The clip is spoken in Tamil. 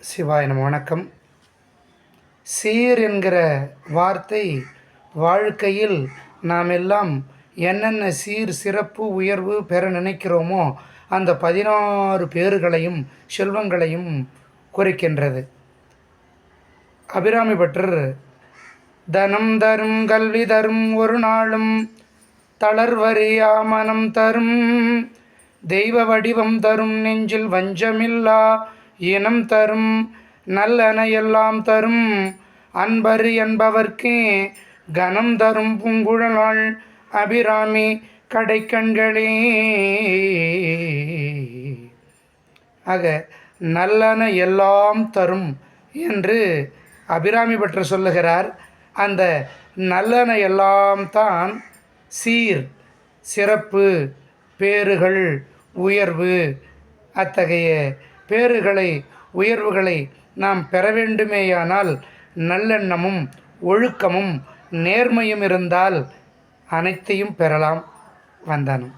சிவாய நம்ம வணக்கம். சீர் என்கிற வார்த்தை வாழ்க்கையில் நாம் எல்லாம் என்னென்ன சீர் சிறப்பு உயர்வு பெற நினைக்கிறோமோ அந்த பதினாறு பேர்களையும் செல்வங்களையும் குறிக்கின்றது. அபிராமி பற்றர் தனம் தரும் கல்வி தரும் ஒரு நாளும் தளர்வறியா மனம் தரும் தெய்வ வடிவம் தரும் நெஞ்சில் வஞ்சமில்லா இனம் தரும் நல்லன எல்லாம் தரும். அன்பரு என்பவர்க்கே கனம் தரும் பூங்குழலாள் அபிராமி கடைக்கண்களே. ஆக நல்லன எல்லாம் தரும் என்று அபிராமி பற்ற சொல்லுகிறார். அந்த நல்லன எல்லாம் தான் சீர் சிறப்பு பேறுகள் உயர்வு அத்தகைய பேறுகளை உயர்வுகளை நாம் பெற வேண்டுமேயானால் நல்லெண்ணமும் ஒழுக்கமும் நேர்மையும் இருந்தால் அனைத்தையும் பெறலாம் வந்தனம்.